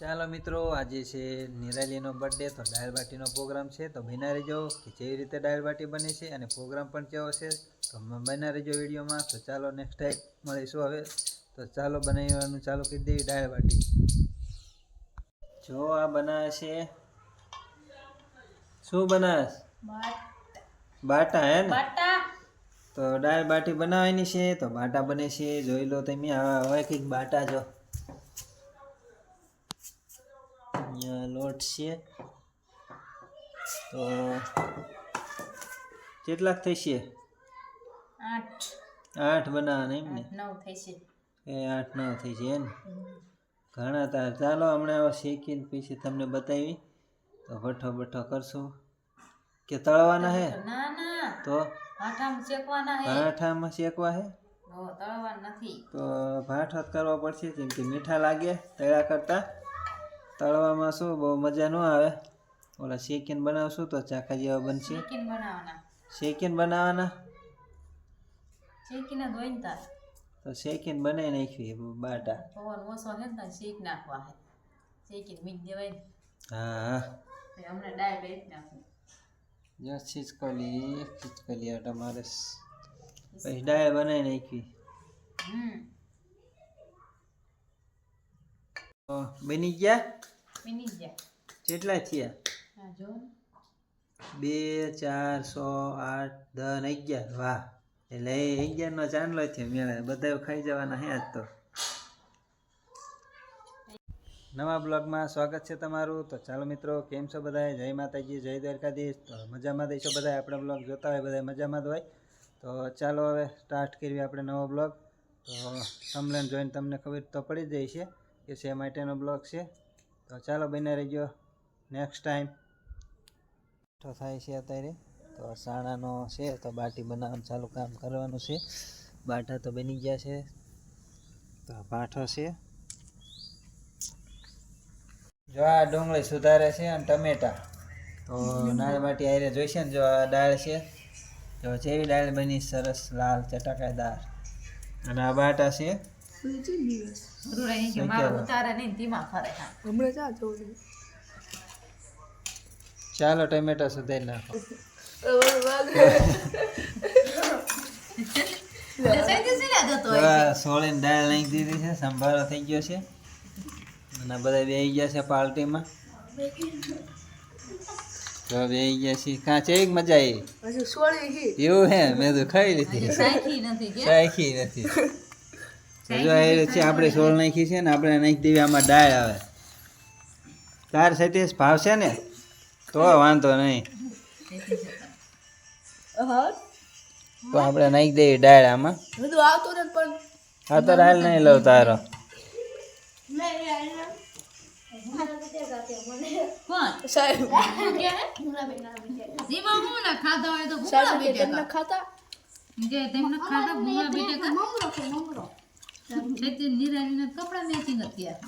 ચાલો મિત્રો આજે છે નિરાલીનો બર્થડે તો દાળ બાટીનો પ્રોગ્રામ છે. તો બના રહેજો કે જેવી રીતે દાળ બાટી બને છે અને પ્રોગ્રામ પણ કેવો છે તો બના રહેજો વિડીયોમાં. તો ચાલો નેક્સ્ટ ટાઈમ મળીશું હવે. તો ચાલો બનાવવાનું ચાલુ કરી દેવી દાળ બાટી. જો આ બનાવે છે. શું બનાવે? બાટા હે ને? તો દાળ બાટી બનાવવાની છે તો બાટા બને છે. જોઈ લો તમે હવે કંઈક બાટા જો. લોટ છે. તો કેટલાક થશે આઠ. આઠ બનાવવાના એમ ને? નવ થઈ એ આઠ નવ થઈ છે એમ? ઘણા તાર ચાલો હમણાં હવે શેકીને પછી તમને બતાવી. તો ભઠ્ઠો ભઠ્ઠો કરશું. કે તળવાના હે? તો? ભાઠામાં શેકવાના હે. પરાઠામાં શેકવા હે? તો ભાઠ કરવો પડશે જેમ કે મીઠા લાગે તળ્યા કરતાં. તળવામાં શું બહુ મજા ન આવે? ઓલા શેકીને બનાવશું તો ચાખા જેવા બનશે. શેકીને બનાવવાના. શેકીને બનાવવાના? શેકીને ધોઈને તાર. તો શેકીને બનાવી નાખવી બાટા. પવન ઓછો હે ને શેક નાખવા હે. શેકીને મીઠ દેવાય હા હા. હમણાં ડાળ બેઠ નાખું. જો છીચકોલી છીચકોલી આ તમારે પછી ડાય બનાવી નાખવી. હમ. બની ગયા? મિની ગયા કેટલા થયા? હા જો. બે ચાર સો આઠ દસ અગિયાર. વાહ. એટલે અગિયારનો ચાંદલો થયો. મેળા બધા ખાઈ જવાના હે આજ તો. નવા બ્લોગમાં સ્વાગત છે તમારું. તો ચાલો મિત્રો કેમ છો બધા જય માતાજી જય દ્વારકાધીશ. તો મજામાં દઈશો બધા આપણા બ્લોગ જોતા હોય બધા મજામાં જ હોય. તો ચાલો હવે સ્ટાર્ટ કરીએ આપણે નવો બ્લોગ. તો તમને જોઈને તમને ખબર તો પડી જ જાય છે કે શે માટેનો બ્લોગ છે. તો ચાલો બને રહેજો નેક્સ્ટ ટાઈમ તો થાય છે અત્યારે. તો સાણાનો છે, તો બાટી બનાવવાનું ચાલુ કામ કરવાનું છે. બાટા તો બની ગયા છે. તો પાઠો છે. જો આ ડુંગળી સુધારે છે અને ટમેટા. તો નાળ બાટી આરે જોઈશે ને જો આ દાળ છે. જો જેવી દાળ બની સરસ લાલ ચટાકાદાર. અને આ બાટા છે. રૂડા અહીં ગયો મારો નહીં ધીમા ફરે હા. ચાલો ટમેટા સુધી નાખો. સોળીને દાળ નાખી દીધી છે સંભારો થઈ ગયો છે. અને બધા બેસી ગયા છે પાર્ટીમાં. તો બેસી ગયા છે કાંચે એક મજા આવી? એવું હે મેં તો ખાઈ લીધી. સાયથી નથી. જો એ છે આપણે સોળ નાખી છે ને આપણે નાખી દેવી આમાં ડાળ આવે. તાર સતીશ ભાવશે ને તો વાંધો નહીં. તો આપણે નાખી દેવી ડાળ આમાં. હા તો દાળ નહીં લઉં તારો. ખાતા હોય તો ખાતા જે તેમને ખાધા ભૂલા બેઠા તે નિરાલીને કપડા મેચિંગ અત્યારે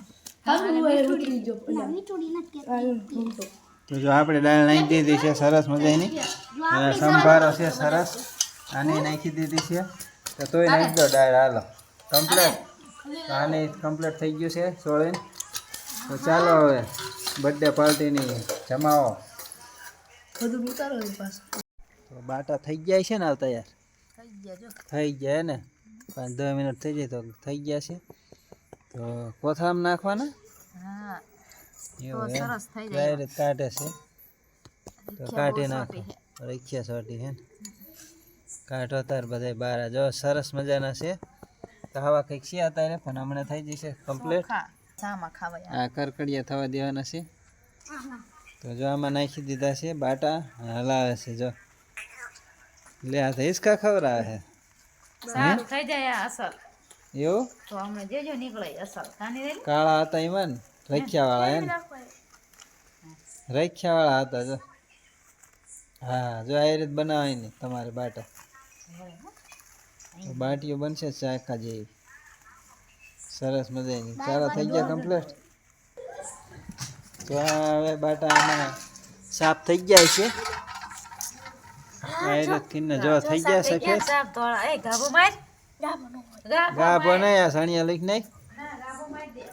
તો. જો આપણે દાળ નાખી દીધી છે સરસ મજાની. સંભારો છે સરસ. આને નાખી દીધી છે. તો તોય નાખી દો દાળ હાલો. કમ્પ્લેટ આને કમ્પ્લેટ થઈ ગયું છે સોળીને. તો ચાલો હવે બર્થડે પાર્ટીની જમાવો. તો બાટા થઈ ગયા છે ને તૈયાર? થઈ ગયા જો. થઈ ગયા ને? પાંચ દસ મિનિટ થઈ જાય તો થઈ ગયા છે. તો કોથળામાં નાખવાના? હા. એવું સરસ થઈ જાય. કાઢે છે. તો કાઢી નાખો. રખ્યા સોટી હે કાઢો તાર બધા બાર. જો સરસ મજાના છે. તો આવા કંઈક છે અત્યારે પણ હમણાં થઈ જશે કમ્પ્લીટ. હા આ કરકડિયા થવા દેવાના છે. તો જો આમાં નાખી દીધા છે બાટા. હલાવે છે જો. લે આ તો હિસકા ખવડાવે સારું થઈ જાય આ અસર. એવું? તો હમણાં જેજો નીકળે અસર. કાની રેલી કાળા હતા એમાં રખ્યા વાળા એમ? રખ્યા વાળા હતા જો. હા જો આ રીતે બનાવાય ને તમારે બાટા. બાટીઓ બનશે ચાખા જેવી. સરસ મજાની. ચાલો થઈ ગયા કમ્પ્લીટ તો હવે બાટા સાફ થઈ જાય છે. જો. થઈ ગયા સફેદ સાફ ધોળા. એ ગાબો માર. સાણિયા ગાબો માર દે.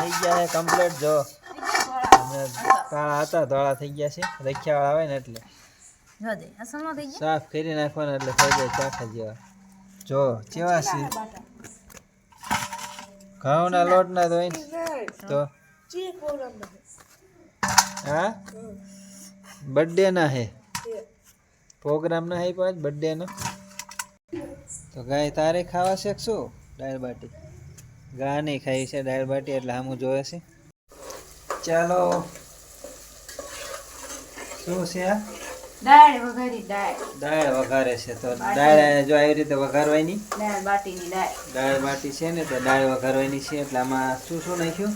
થઈ ગયા છે કમ્પ્લીટ જો. કાળા હતા ધોળા થઈ ગયા છે. રખિયાવાળા આવે ને એટલે. જો દે અસલમાં થઈ ગયા. સાફ કરી નાખવાના એટલે થઈ જાય ચાખા જેવા. જો કેવા છે? ઘઉંના લોટના તો હોય ને તો હા? બર્થડે ના હે? પ્રોગ્રામ ના હે પાંચ? બર્થડે નો? તો ગાય તારે ખાવા છે શું? દાળ બાટી. ગા નહીં ખાઈ છે દાળ બાટી એટલે આમ જોવે છે. ચાલો. શું છે આ? દાળ વઘારી દાળ. દાળ વઘારે છે તો દાળ જો આવી રીતે વઘારવાની? દાળ બાટીની દાળ. દાળ બાટી છે ને તો દાળ વઘારવાની છે એટલે આમાં શું શું નાખ્યું?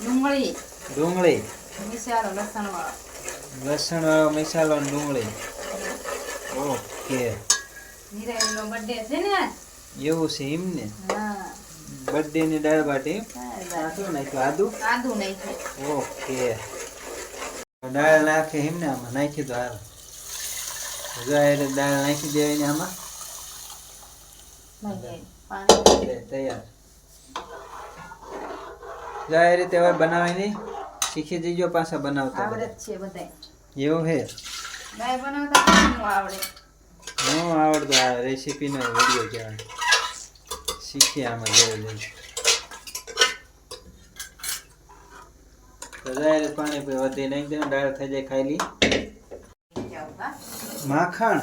ડુંગળી. ડુંગળી. મિસાલો લસણ વાળો લસણ વાળો મસાલો ડુંગળી. ઓકે. નિરાલીનો બર્થડે છે ને એવું છે એમ ને? હા. બર્થડે ની દાળ. બાટી શું નાખ્યું? આદુ? આદુ નાખ્યું. ઓકે. દાળ નાખે એમ ને આમાં? નાખી દો હાલ. જો દાળ નાખી દેવાની આમાં. એટલે તૈયાર. જો આ રીતે હવે બનાવવાની શીખી જઈજો પાછા બનાવતા આવડે છે બધાય. એવું હે? દાળ બનાવતા કોનું આવડે. નો આવડતો આ રેસીપીનો વિડિયો કહેવાય શીખી આમાં જોઈ લઈ જાય પાણી પી વધી નાખી દે દાળ થઈ જાય ખાઈ લી. જાઉં બા. માખણ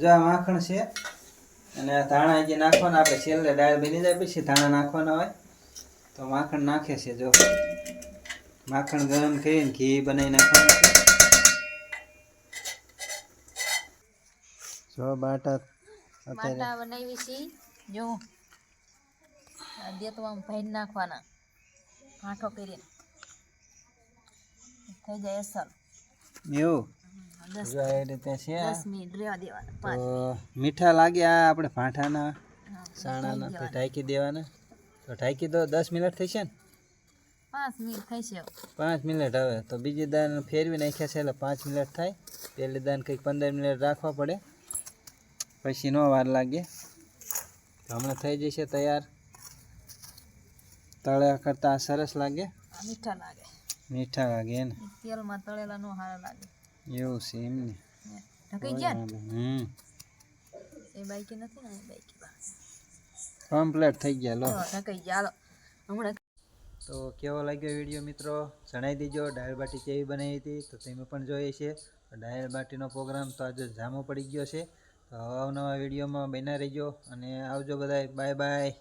જો આ માખણ છે અને આ ધાણા જે નાખવાના આપણે છેલ્લે ડાળ બની જાય પછી ધાણા નાખવાના હોય. તો માખણ નાખે છે જો. માખણ ગરમ કરીને ઘી બનાવી નાખવાનું જો બાટા બાટા બનાવી છે. જો દેતવામાં ભાઈ નાખવાના. આઠો કરીને. થઈ જાય અસર. એવું? મીઠા લાગ્યા આપણે ફાંઠાના સાણાના. ઢાંકી દેવાના. તો ઢાંકી દો દસ મિનિટ થઈ છે ને? પાંચ મિનિટ છે. પાંચ મિનિટ હવે. તો બીજી દાન ફેરવી નાખ્યા છે એટલે પાંચ મિનિટ થાય. પહેલી દાન કંઈક પંદર મિનિટ રાખવા પડે. પછી નો વાર લાગે. તો હમણાં થઈ જશે તૈયાર. તળ્યા કરતાં સરસ લાગે. મીઠા લાગે. મીઠા લાગે એને તેલમાં તળેલા નો સારા લાગે. એવું છે એમને ઢકાઈ ગયા હમ. એ બાઈકી નથી ને બાઈકી કમ્પ્લીટ થઈ ગયા લો. ઢકાઈ ગયા હમણાં તો કેવો લાગ્યો વીડિયો મિત્રો? જણાવી દેજો. ડાયલ બાટી કેવી બનાવી હતી? તો તમે પણ જોઈએ છે. ડાયલ બાટીનો પ્રોગ્રામ તો આજે જામો પડી ગયો છે. તો અવનવા વિડીયોમાં બન્યા રહેજો અને આવજો બધાય. Bye bye.